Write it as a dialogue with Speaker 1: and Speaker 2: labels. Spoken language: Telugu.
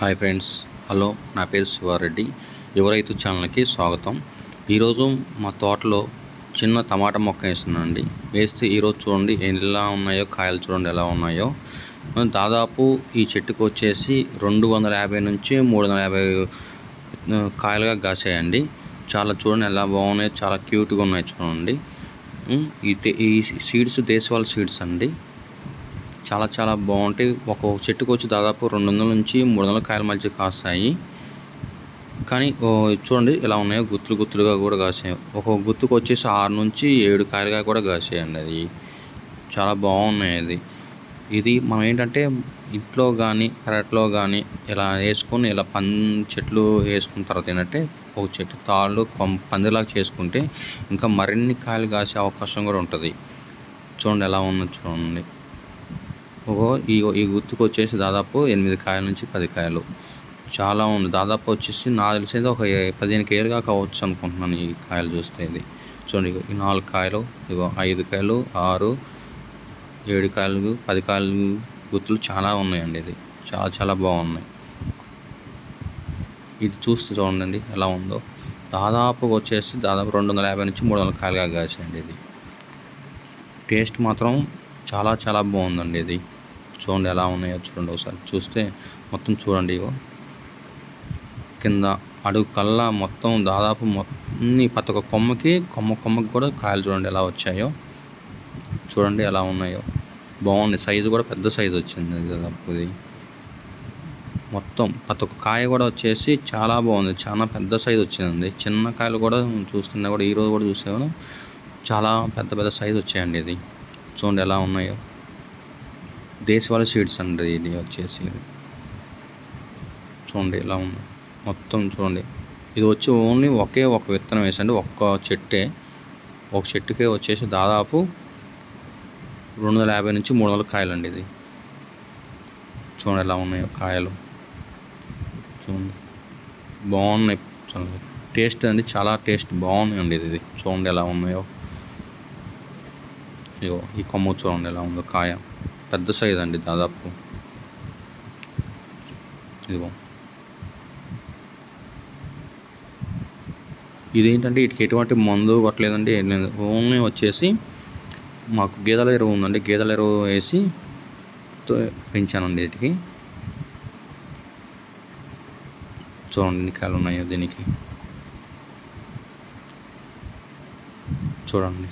Speaker 1: హాయ్ ఫ్రెండ్స్ హలో నా పేరు శివారెడ్డి. యువరైతు ఛానల్కి స్వాగతం. ఈరోజు మా తోటలో చిన్న టమాటా మొక్క వేస్తున్నానండి. వేస్తే ఈరోజు చూడండి ఎలా ఉన్నాయో కాయలు చూడండి ఎలా ఉన్నాయో. దాదాపు ఈ చెట్టుకు వచ్చేసి రెండు వందల యాభై నుంచి మూడు వందల యాభై కాయలుగా కాసాయండి. చాలా చూడండి ఎలా బాగున్నాయో చాలా క్యూట్గా ఉన్నాయి చూడండి. ఈ ఈ సీడ్స్ దేశవాళ సీడ్స్ అండి. చాలా చాలా బాగుంటాయి. ఒక్కొక్క చెట్టుకు వచ్చి దాదాపు రెండు వందల నుంచి మూడు వందల కాయల మధ్య కాస్తాయి. కానీ చూడండి ఇలా ఉన్నాయో. గుత్తులు గుత్తులుగా కూడా కాసాయి ఒక్కొక్క గుత్తుకు వచ్చేసి ఆరు నుంచి ఏడు కాయలుగా కూడా కాసాయండి అది. చాలా బాగున్నాయి అది. ఇది మనం ఏంటంటే ఇంట్లో కానీ పెరట్లో కానీ ఇలా వేసుకొని ఇలా పం చెట్లు వేసుకున్న తర్వాత ఏంటంటే ఒక చెట్టు తాళ్ళు కొం పందిలాగా చేసుకుంటే ఇంకా మరిన్ని కాయలు కాసే అవకాశం కూడా ఉంటుంది. చూడండి ఎలా ఉన్నది చూడండి. ఈ ఈ గుత్తుకు వచ్చేసి దాదాపు ఎనిమిది కాయల నుంచి పది కాయలు. చాలా ఉంది. దాదాపు వచ్చేసి నాకు తెలిసేది ఒక పదిహేను కేలుగా కావచ్చు అనుకుంటున్నాను ఈ కాయలు చూస్తే ఇది. చూడండి ఈ నాలుగు కాయలు ఇగో ఐదు కాయలు ఆరు ఏడు కాయలు పది కాయలు గుర్తులు చాలా ఉన్నాయండి ఇది. చాలా చాలా బాగున్నాయి. ఇది చూస్తే చూడండి ఎలా ఉందో. దాదాపు వచ్చేసి దాదాపు రెండు వందల యాభై నుంచి మూడు వందల కాయలుగా కాసేయండి ఇది. టేస్ట్ మాత్రం చాలా చాలా బాగుందండి ఇది. చూడండి ఎలా ఉన్నాయో చూడండి ఒకసారి. చూస్తే మొత్తం చూడండి ఇగో. కింద అడుగు కల్లా మొత్తం దాదాపు మొత్తం ప్రతి ఒక్క కొమ్మకి కొమ్మ కొమ్మకి కూడా కాయలు చూడండి ఎలా వచ్చాయో. చూడండి ఎలా ఉన్నాయో. బాగుంది. సైజు కూడా పెద్ద సైజు వచ్చింది ఇది దాదాపు ఇది. మొత్తం ప్రతి ఒక్క కాయ కూడా వచ్చేసి చాలా బాగుంది. చాలా పెద్ద సైజు వచ్చిందండి. చిన్న కాయలు కూడా చూస్తున్నా కూడా ఈరోజు కూడా చూసాను చాలా పెద్ద పెద్ద సైజు వచ్చాయండి ఇది. చూడండి ఎలా ఉన్నాయో. దేశవాళ సీడ్స్ అండి ఇది వచ్చేసి. చూడండి ఎలా ఉంది. మొత్తం చూడండి. ఇది వచ్చి ఓన్లీ ఒకే ఒక విత్తనం వేసండి. ఒక్క చెట్టే. ఒక చెట్టుకే వచ్చేసి దాదాపు రెండు వందల యాభై నుంచి మూడు వందల కాయలు అండి ఇది. చూడండి ఎలా ఉన్నాయో కాయలు. చూడండి. బాగున్నాయి. టేస్ట్ అండి. చాలా టేస్ట్ బాగున్నాయండి ఇది ఇది. చూడండి ఎలా ఉన్నాయో. ఇగో ఈ కొమ్మ చూడండి ఎలా ఉందో కాయ. పెద్ద సైజ్ అండి దాదాపు. ఇదిగో. ఇదేంటంటే వీటికి ఎటువంటి మందు పట్టలేదండి ఓన్లీ వచ్చేసి మాకు గేదెల ఎరువు ఉందండి. గేదెల ఎరువు వేసి తో పెంచానండి వీటికి చూడండి ఎన్ని కాయలు ఉన్నాయో దీనికి. చూడండి.